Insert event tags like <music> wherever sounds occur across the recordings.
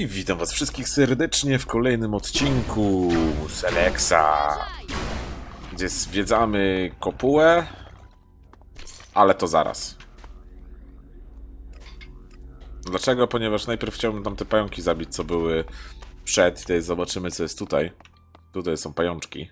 I witam was wszystkich serdecznie w kolejnym odcinku Alexa, gdzie zwiedzamy kopułę, ale to zaraz. Dlaczego? Ponieważ najpierw chciałbym tam te pająki zabić, co były przed. Tutaj zobaczymy, co jest tutaj. Tutaj są pajączki.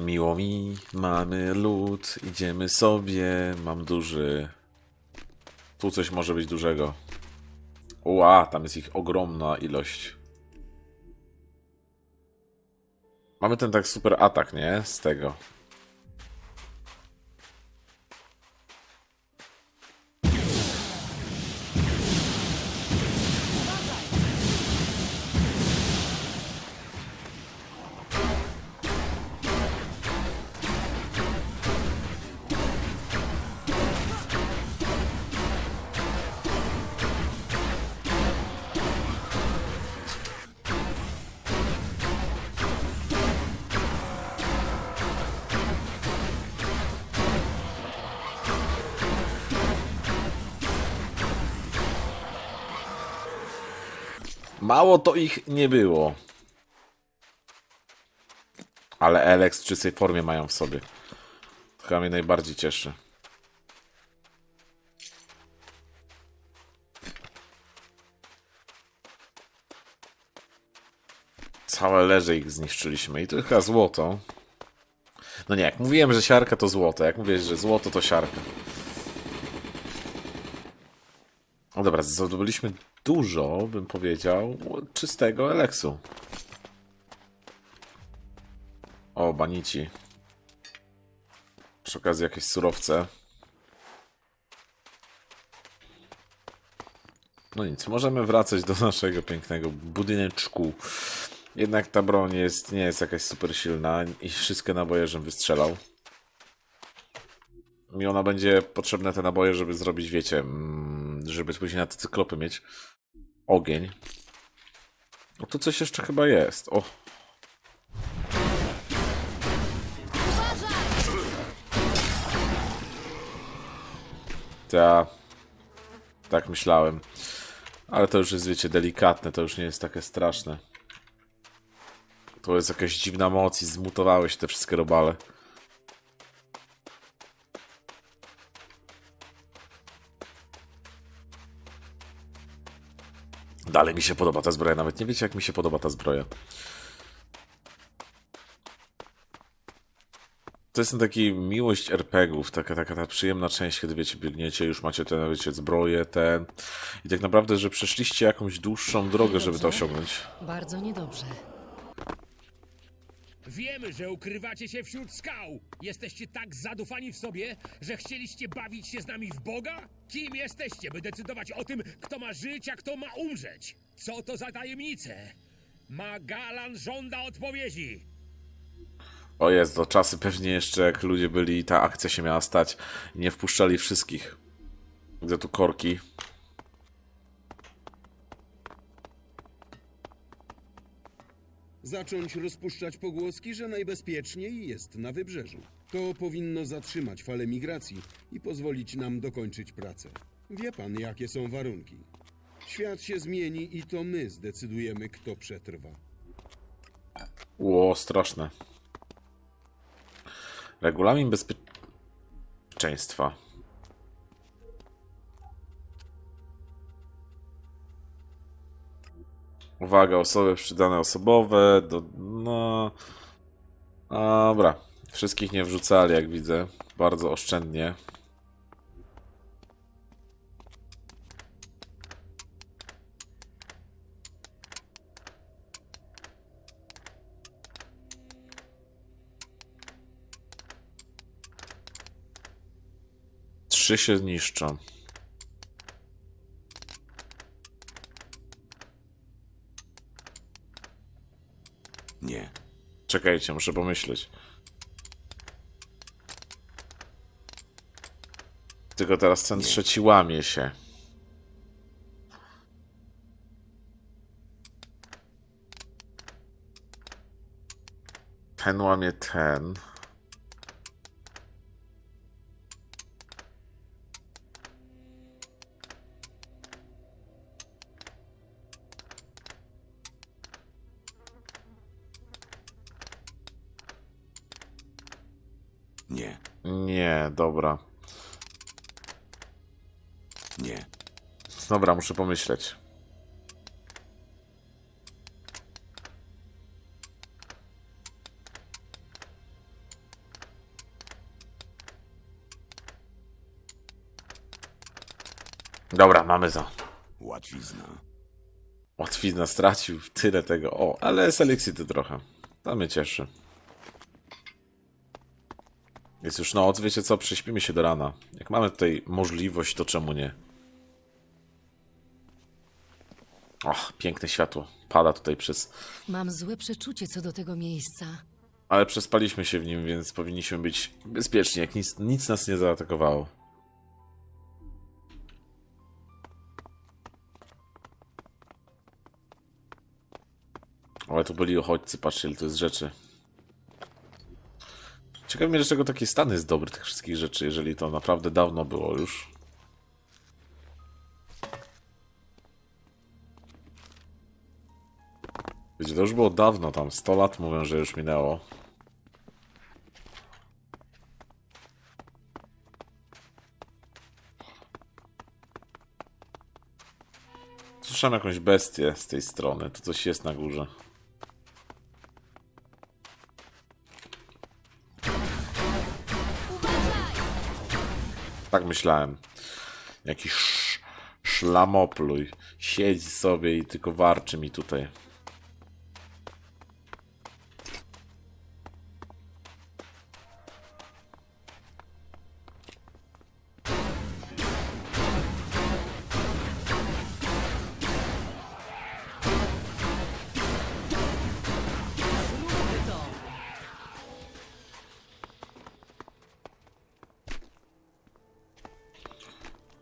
Miło mi, mamy lód, idziemy sobie, mam duży. Tu coś może być dużego. Ła, tam jest ich ogromna ilość. Mamy ten tak super atak, nie? Z tego. Mało to ich nie było. Ale Alex w czystej formie mają w sobie. To chyba mnie najbardziej cieszy. Całe leże ich zniszczyliśmy i to chyba złoto. No nie, jak mówiłem, że siarka to złoto. Jak mówię, że złoto to siarka. No dobra, zdobyliśmy dużo, bym powiedział, czystego eleksu. O, banici. Przy okazji jakieś surowce. No nic, możemy wracać do naszego pięknego budyneczku. Jednak ta broń jest, nie jest jakaś super silna i wszystkie naboje, żebym wystrzelał. Mi ona będzie potrzebne te naboje, żeby zrobić, wiecie, mm, żeby później na te cyklopy mieć ogień. O, tu coś jeszcze chyba jest. O, ja tak myślałem. Ale to już jest, wiecie, delikatne, to już nie jest takie straszne. To jest jakaś dziwna moc i zmutowały się te wszystkie robale. Dalej mi się podoba ta zbroja, nawet nie wiecie jak mi się podoba ta zbroja. To jest taki miłość RPGów, taka, taka ta przyjemna część, kiedy wiecie, biegniecie, już macie te, wiecie, zbroje, ten. I tak naprawdę, że przeszliście jakąś dłuższą drogę, żeby to osiągnąć. Bardzo niedobrze. Wiemy, że ukrywacie się wśród skał. Jesteście tak zadufani w sobie, że chcieliście bawić się z nami w Boga? Kim jesteście, by decydować o tym, kto ma żyć, a kto ma umrzeć? Co to za tajemnice? Magalan żąda odpowiedzi. O jest, to czasy pewnie jeszcze jak ludzie byli ta akcja się miała stać nie wpuszczali wszystkich. Widzę tu korki. Zacząć rozpuszczać pogłoski, że najbezpieczniej jest na wybrzeżu. To powinno zatrzymać falę migracji i pozwolić nam dokończyć pracę. Wie pan, jakie są warunki. Świat się zmieni i to my zdecydujemy, kto przetrwa. Ło, straszne. Regulamin bezpieczeństwa. Uwaga, osoby przydane osobowe. Do, no. Dobra. Wszystkich nie wrzucali, jak widzę. Bardzo oszczędnie. Trzy się zniszczą. Czekajcie, muszę pomyśleć. Tylko teraz ten trzeci łamie się. Ten łamie ten. Dobra. nie. Dobra, muszę pomyśleć. Dobra, mamy za. Łatwizna. Łatwizna stracił tyle tego. O, ale selekcity trochę. To mnie cieszy. Jest już noc, wiecie co? Prześpimy się do rana. Jak mamy tutaj możliwość, to czemu nie? Och, piękne światło. Pada tutaj przez... Mam złe przeczucie co do tego miejsca. Ale przespaliśmy się w nim, więc powinniśmy być bezpieczni, jak nic, nic nas nie zaatakowało. Ale to byli uchodźcy, patrzcie, ile to jest rzeczy. Ciekawe mnie, dlaczego taki stan jest dobry tych wszystkich rzeczy, jeżeli to naprawdę dawno było już. Wiecie, to już było dawno, tam 100 lat mówią, że już minęło. Słyszałem jakąś bestię z tej strony. Tu coś jest na górze. Tak myślałem. Jakiś sz szlamopluj. Siedzi sobie i tylko warczy mi tutaj.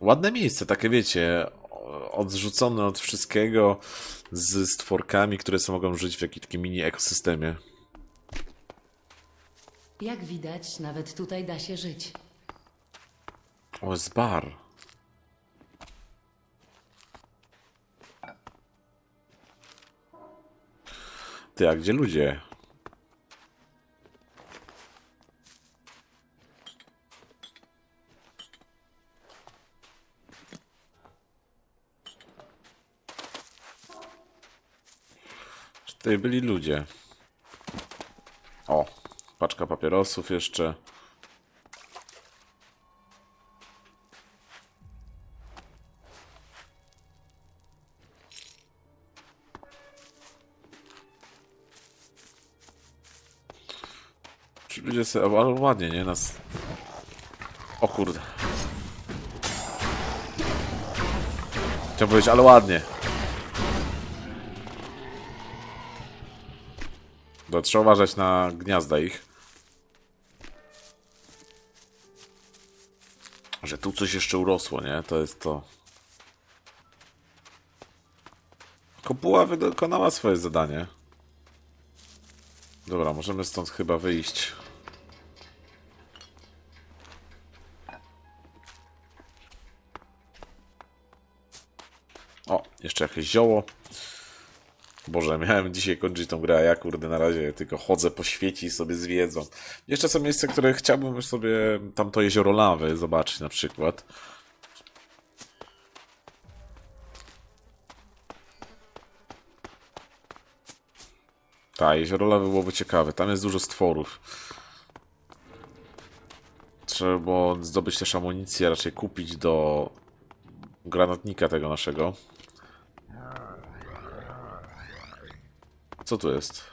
Ładne miejsce, takie wiecie, odrzucone od wszystkiego z stworkami, które sobie mogą żyć w jakimś takim mini ekosystemie. Jak widać, nawet tutaj da się żyć. O, jest bar. Ty, a gdzie ludzie? Tutaj byli ludzie. O, paczka papierosów jeszcze. Czy ludzie sobie... Ale ładnie, nie? Nas... O kurde. Chciałem powiedzieć, ale ładnie. To trzeba uważać na gniazda ich. Że tu coś jeszcze urosło, nie? To jest to. Kopuła wykonała swoje zadanie. Dobra, możemy stąd chyba wyjść. O, jeszcze jakieś zioło. Boże, miałem dzisiaj kończyć tą grę, a ja kurde na razie tylko chodzę po świecie i sobie zwiedzam. Jeszcze są miejsca, które chciałbym sobie tamto jezioro lawy zobaczyć na przykład. Tak, jezioro lawy byłoby ciekawe. Tam jest dużo stworów. Trzeba zdobyć też amunicję, raczej kupić do granatnika tego naszego. Co tu jest?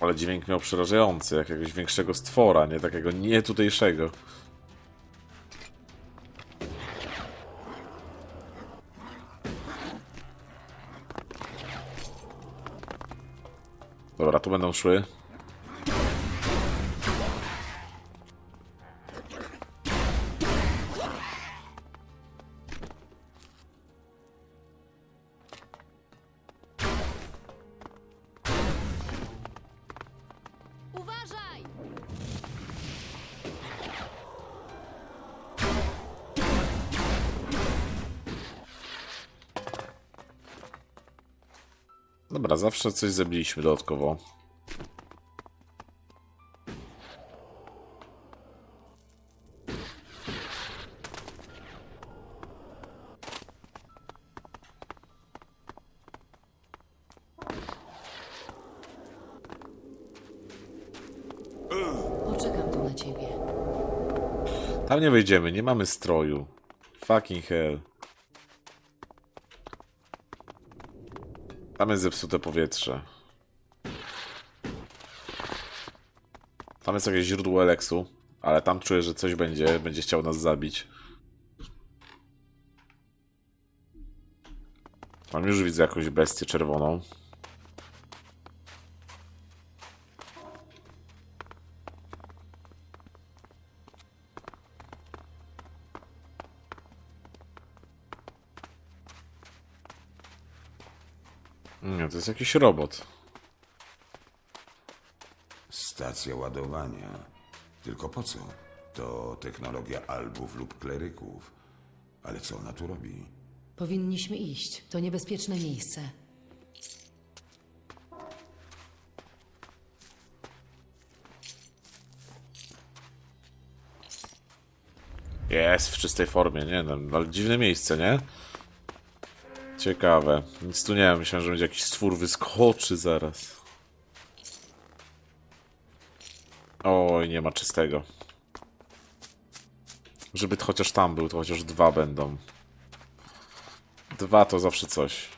Ale dźwięk miał przerażający, jakiegoś większego stwora, nie takiego nie tutejszego. Szły. Uważaj! Dobra, zawsze coś zebiliśmy dodatkowo. Nie wejdziemy, nie mamy stroju. Fucking hell. Tam jest zepsute powietrze. Tam jest jakieś źródło Eleksu, ale tam czuję, że coś będzie, będzie chciał nas zabić. Tam już widzę jakąś bestię czerwoną. Nie, to jest jakiś robot. Stacja ładowania. Tylko po co? To technologia albów lub kleryków. Ale co ona tu robi? Powinniśmy iść. To niebezpieczne miejsce. Jest w czystej formie, nie? No, ale dziwne miejsce, nie? Ciekawe. Nic tu nie wiem, myślałem, że będzie jakiś stwór wyskoczy zaraz. Oj, nie ma czystego. Żeby chociaż tam był, to chociaż dwa będą. Dwa to zawsze coś.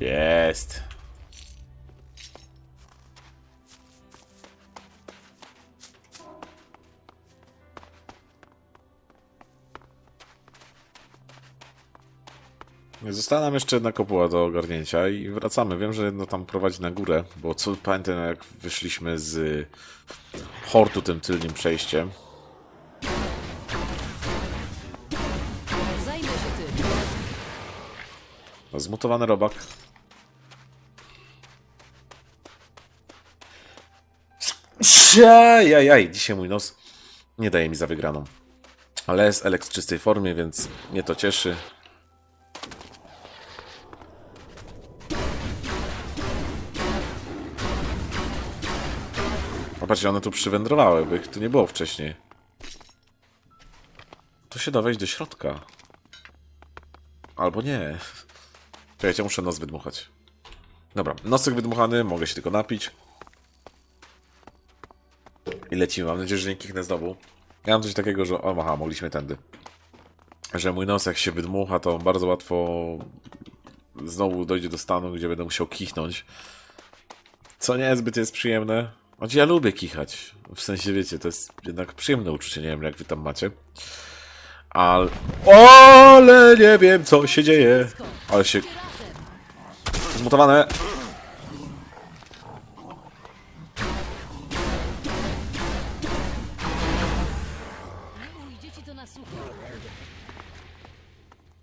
Jest. Została nam jeszcze jedna kopuła do ogarnięcia i wracamy. Wiem, że jedno tam prowadzi na górę, bo co pamiętam jak wyszliśmy z hortu tym tylnym przejściem. Zajmę się tym. Zmutowany robak. Jaj, dzisiaj mój nos nie daje mi za wygraną. Ale jest Alex w czystej formie, więc mnie to cieszy. Popatrzcie, one tu przywędrowały, by ich tu nie było wcześniej. Tu się da wejść do środka. Albo nie. Czekajcie, muszę nos wydmuchać. Dobra, nosek wydmuchany, mogę się tylko napić. I lecimy, mam nadzieję, że nie kichnę znowu. Ja mam coś takiego, że... O, aha, mogliśmy tędy. Że mój nos jak się wydmucha, to bardzo łatwo znowu dojdzie do stanu, gdzie będę musiał kichnąć. Co niezbyt jest przyjemne. Choć ja lubię kichać. W sensie, wiecie, to jest jednak przyjemne uczucie, nie wiem jak wy tam macie. Ale... Ale nie wiem co się dzieje. Ale się... Zmutowane.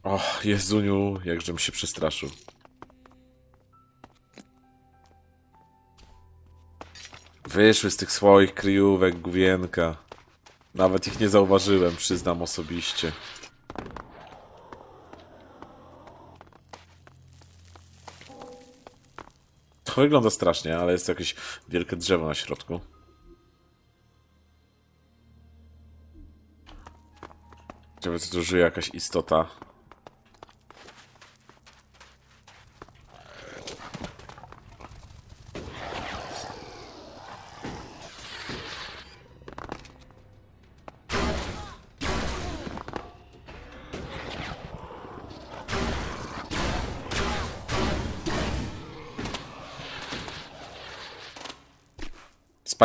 Och, Jezuniu, jakżem się przestraszył. Wyszły z tych swoich kryjówek, główienka. Nawet ich nie zauważyłem, przyznam osobiście. To wygląda strasznie, ale jest jakieś wielkie drzewo na środku. Ciekawe, czy tu żyje jakaś istota.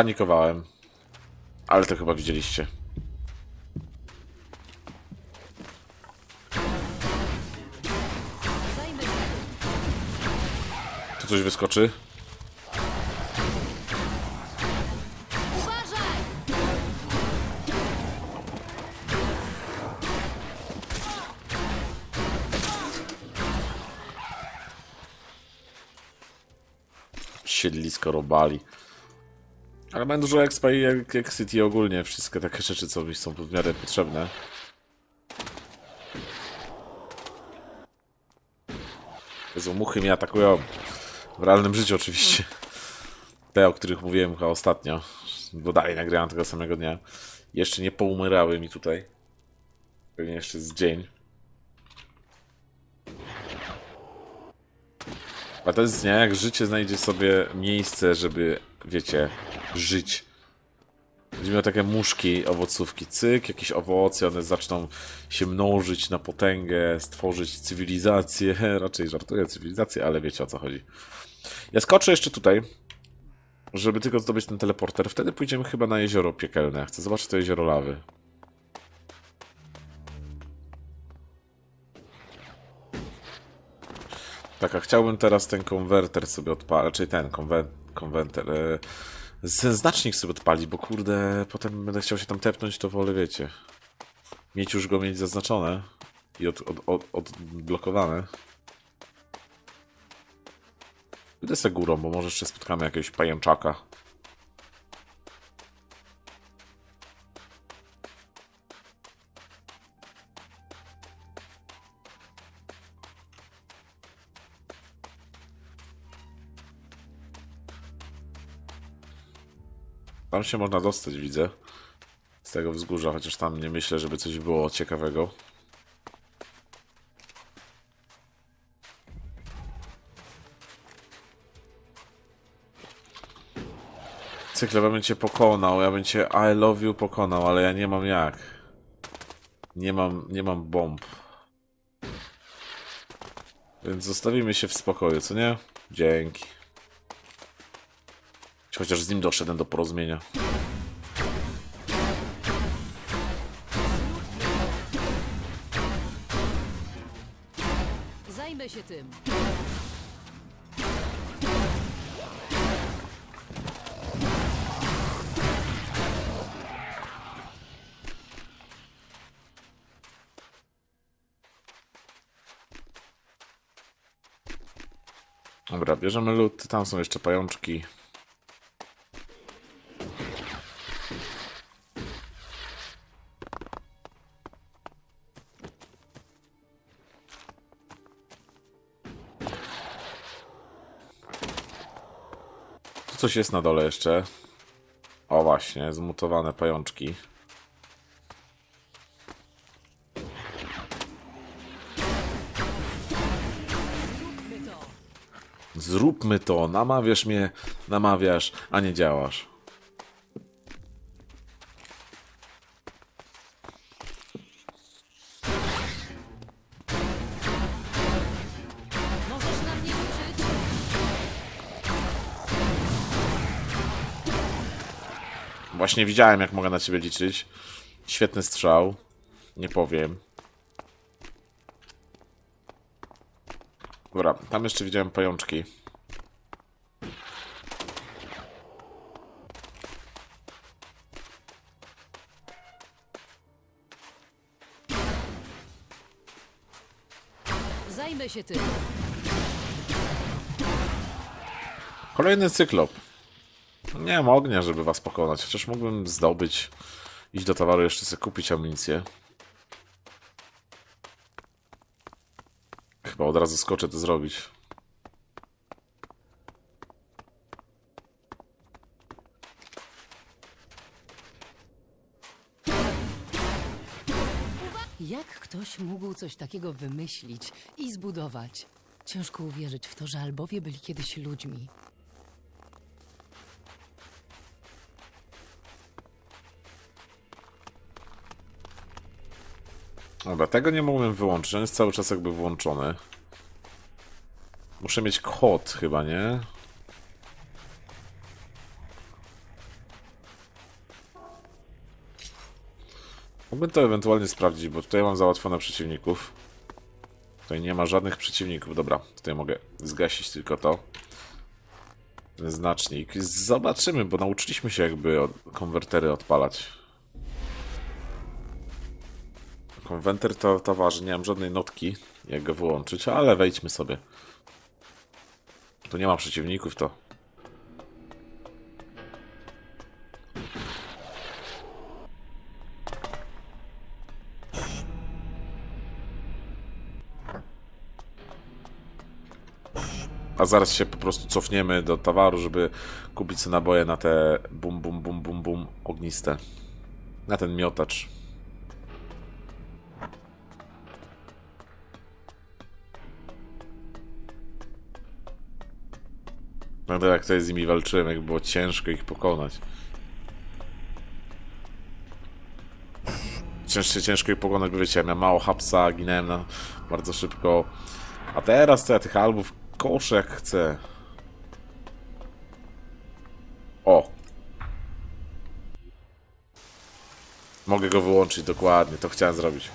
Spanikowałem. Ale to chyba widzieliście. Tu coś wyskoczy? Siedlisko robali. Ale mają dużo expa i jak- i ogólnie wszystkie takie rzeczy, co mi są w miarę potrzebne. Jezu, muchy mnie atakują. W realnym życiu oczywiście. Te, o których mówiłem chyba ostatnio. Bo dalej nagrałem tego samego dnia. Jeszcze nie poumierały mi tutaj. Pewnie jeszcze z dzień. A to jest nie, jak życie znajdzie sobie miejsce, żeby, wiecie, żyć. Będzie miał takie muszki, owocówki, cyk, jakieś owoce, one zaczną się mnożyć na potęgę, stworzyć cywilizację. <laughs> Raczej żartuję cywilizację, ale wiecie o co chodzi. Ja skoczę jeszcze tutaj, żeby tylko zdobyć ten teleporter. Wtedy pójdziemy chyba na jezioro piekielne. Chcę zobaczyć to jezioro lawy. Tak, a chciałbym teraz ten konwerter sobie odpalić, raczej ten konwen konwerter, e, znacznik sobie odpalić, bo kurde, potem będę chciał się tam tepnąć, to wolę, wiecie, mieć już go mieć zaznaczone i od, od, od, odblokowane. Idę se górą, bo może jeszcze spotkamy jakiegoś pajęczaka. Tam się można dostać, widzę. Z tego wzgórza, chociaż tam nie myślę, żeby coś było ciekawego. Cykle, ja bym cię pokonał, ja bym cię I love you pokonał, ale ja nie mam jak. Nie mam, nie mam bomb. Więc zostawimy się w spokoju, co nie? Dzięki. Chociaż z nim doszedłem do porozumienia. Zajmę się tym. Dobra, bierzemy lód, tam są jeszcze pajączki. Coś jest na dole jeszcze. O właśnie, zmutowane pajączki. Zróbmy to, namawiasz mnie, namawiasz, a nie działasz. Właśnie widziałem, jak mogę na ciebie liczyć. Świetny strzał. Nie powiem. Dobra, tam jeszcze widziałem pajączki. Zajmę się tym. Kolejny cyklop. Nie mam ognia, żeby was pokonać, chociaż mógłbym zdobyć, iść do towaru, jeszcze sobie kupić amunicję. Chyba od razu skoczę to zrobić. Jak ktoś mógł coś takiego wymyślić i zbudować? Ciężko uwierzyć w to, że Albowie byli kiedyś ludźmi. Dobra, tego nie mogłem wyłączyć, on jest cały czas jakby włączony. Muszę mieć kod chyba, nie? Mógłbym to ewentualnie sprawdzić, bo tutaj mam załatwione przeciwników. Tutaj nie ma żadnych przeciwników. Dobra, tutaj mogę zgasić tylko to. znacznik. Zobaczymy, bo nauczyliśmy się jakby konwertery odpalać. Konwerter to towarze, nie mam żadnej notki, jak go wyłączyć, ale wejdźmy sobie. Tu nie ma przeciwników, to A zaraz się po prostu cofniemy do towaru, żeby kupić sobie naboje na te bum bum bum bum bum ogniste. Na ten miotacz. To jak to z nimi walczyłem, jak było ciężko ich pokonać. Ciężko, ciężko ich pokonać, bo wiecie, ja miałem mało hapsa, ginąłem na bardzo szybko. A teraz to ja tych albów koszę jak chcę. O! Mogę go wyłączyć dokładnie, to chciałem zrobić.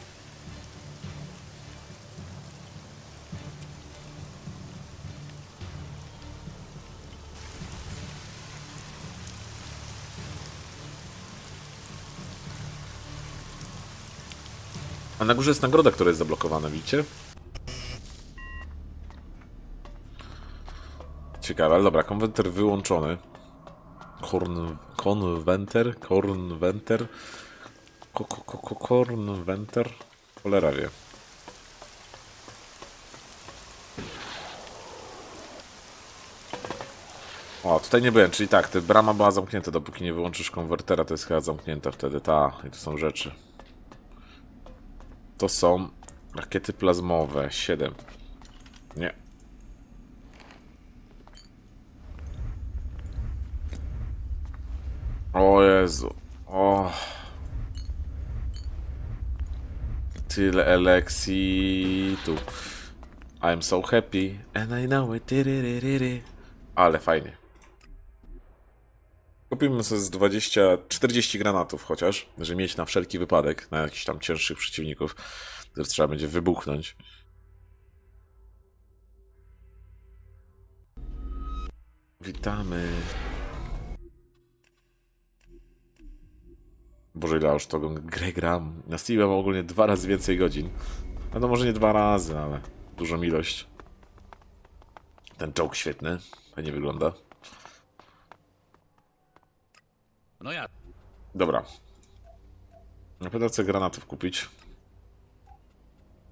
Na górze jest nagroda, która jest zablokowana, widzicie? Ciekawe, ale dobra, konwenter wyłączony. Korn... Konwenter? Kornwenter? Ko, ko, ko, ko, kornwenter? Cholera wie. O, tutaj nie byłem, czyli tak, ta brama była zamknięta, dopóki nie wyłączysz konwertera, to jest chyba zamknięta wtedy, ta, i to są rzeczy. To są rakiety plazmowe, 7. Nie. O Jezu. O. Tyle eleksitu. I'm so happy and I know it. Ale fajnie. Kupimy sobie z 20, 40 granatów chociaż, żeby mieć na wszelki wypadek, na jakichś tam cięższych przeciwników, których trzeba będzie wybuchnąć. Witamy. Boże, ile już to grę gram. Na Steamie mam ogólnie dwa razy więcej godzin. No, no może nie dwa razy, ale dużą ilość. Ten czołg świetny. Fajnie wygląda. No ja. Dobra. Na pewno chcę granatów kupić.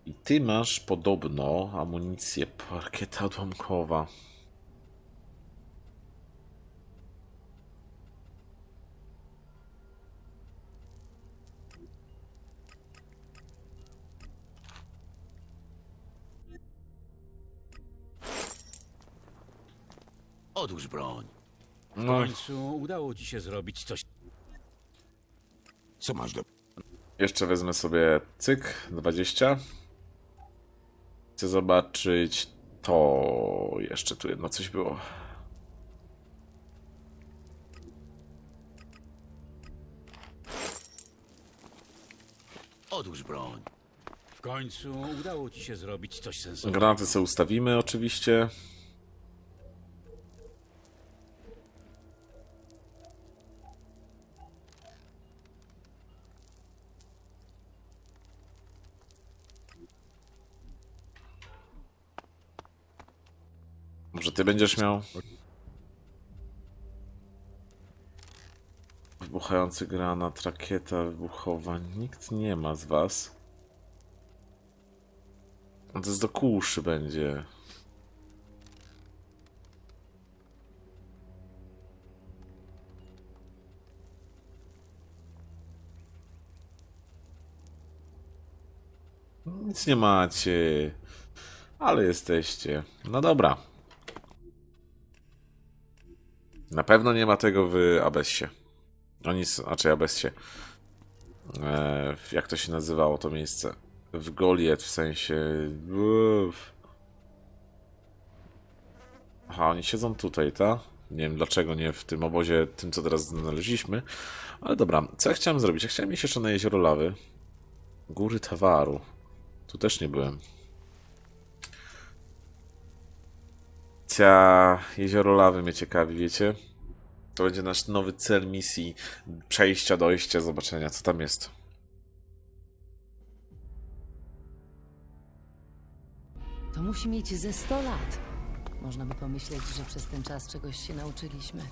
I ty masz podobno amunicję parkieta odłamkowa. Odłóż broń. W No, końcu udało ci się zrobić coś. Co masz do... jeszcze wezmę sobie cyk 20. Chcę zobaczyć to. Jeszcze tu jedno coś było. Odłóż broń. W końcu udało ci się zrobić coś sensownego. Granaty sobie ustawimy oczywiście. Może ty będziesz miał? Wybuchający granat, rakieta wybuchowa. Nikt nie ma z was. No to jest do kuszy będzie. Nic nie macie. Ale jesteście. No dobra. Na pewno nie ma tego w Abessie. Oni, s- znaczy Abessie. E, jak to się nazywało to miejsce? W Goliet, w sensie... Uff. Aha, oni siedzą tutaj, tak? Nie wiem dlaczego nie w tym obozie, tym co teraz znaleźliśmy. Ale dobra, co ja chciałem zrobić? Ja chciałem iść jeszcze na jezioro lawy. Góry Tawaru. Tu też nie byłem. Cywilizacja Jezioro Lawy mnie ciekawi, wiecie? To będzie nasz nowy cel misji przejścia, dojścia, zobaczenia co tam jest. To musi mieć ze 100 lat. Można by pomyśleć, że przez ten czas czegoś się nauczyliśmy.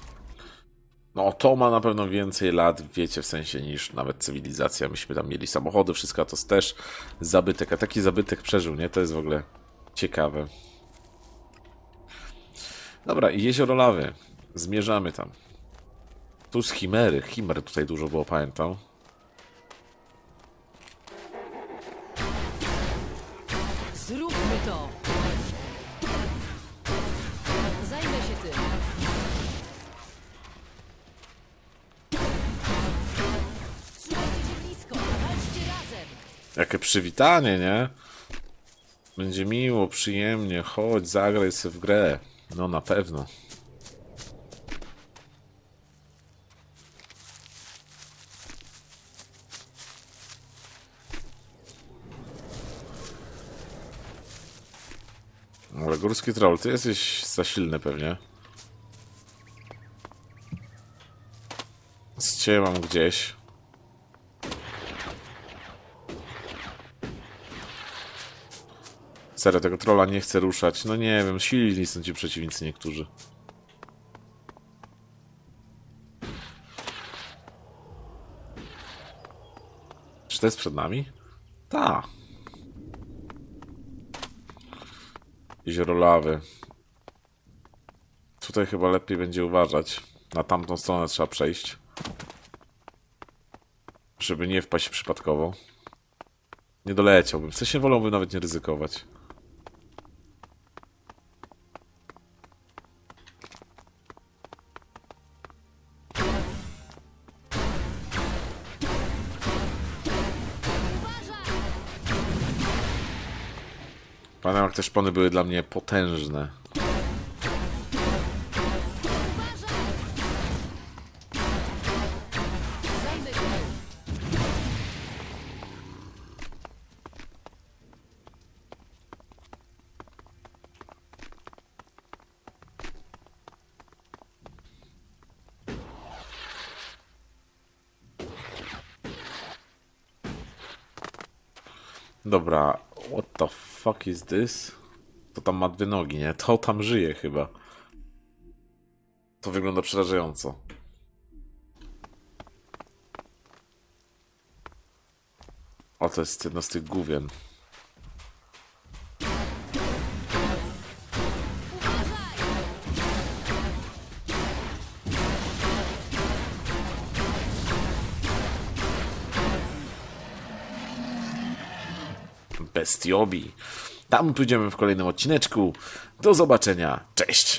No, to ma na pewno więcej lat, wiecie, w sensie niż nawet cywilizacja. Myśmy tam mieli samochody, wszystko, a to jest też zabytek. A taki zabytek przeżył, nie? To jest w ogóle ciekawe. Dobra, i jezioro lawy. Zmierzamy tam. Tu z Chimery. Chimer tutaj dużo było, pamiętam. Zróbmy to! Zajmę się tym. Trzymajcie się blisko, walczcie razem! Jakie przywitanie, nie? Będzie miło, przyjemnie. Chodź, zagraj sobie w grę. No, na pewno. Ale górski troll, ty jesteś za silny pewnie. Z ciebie mam gdzieś. Serio, tego trolla nie chcę ruszać. No nie wiem, silni są ci przeciwnicy niektórzy. Czy to jest przed nami? Ta. Jezioro lawy. Tutaj chyba lepiej będzie uważać. Na tamtą stronę trzeba przejść. Żeby nie wpaść przypadkowo. Nie doleciałbym. W sensie wolałbym nawet nie ryzykować. Te szpony były dla mnie potężne. Dobra, what the fuck is this? To tam ma dwie nogi, nie? To tam żyje chyba. To wygląda przerażająco. O, to jest jedno z tych główien. Bestiobi. Tam pójdziemy w kolejnym odcineczku. Do zobaczenia. Cześć!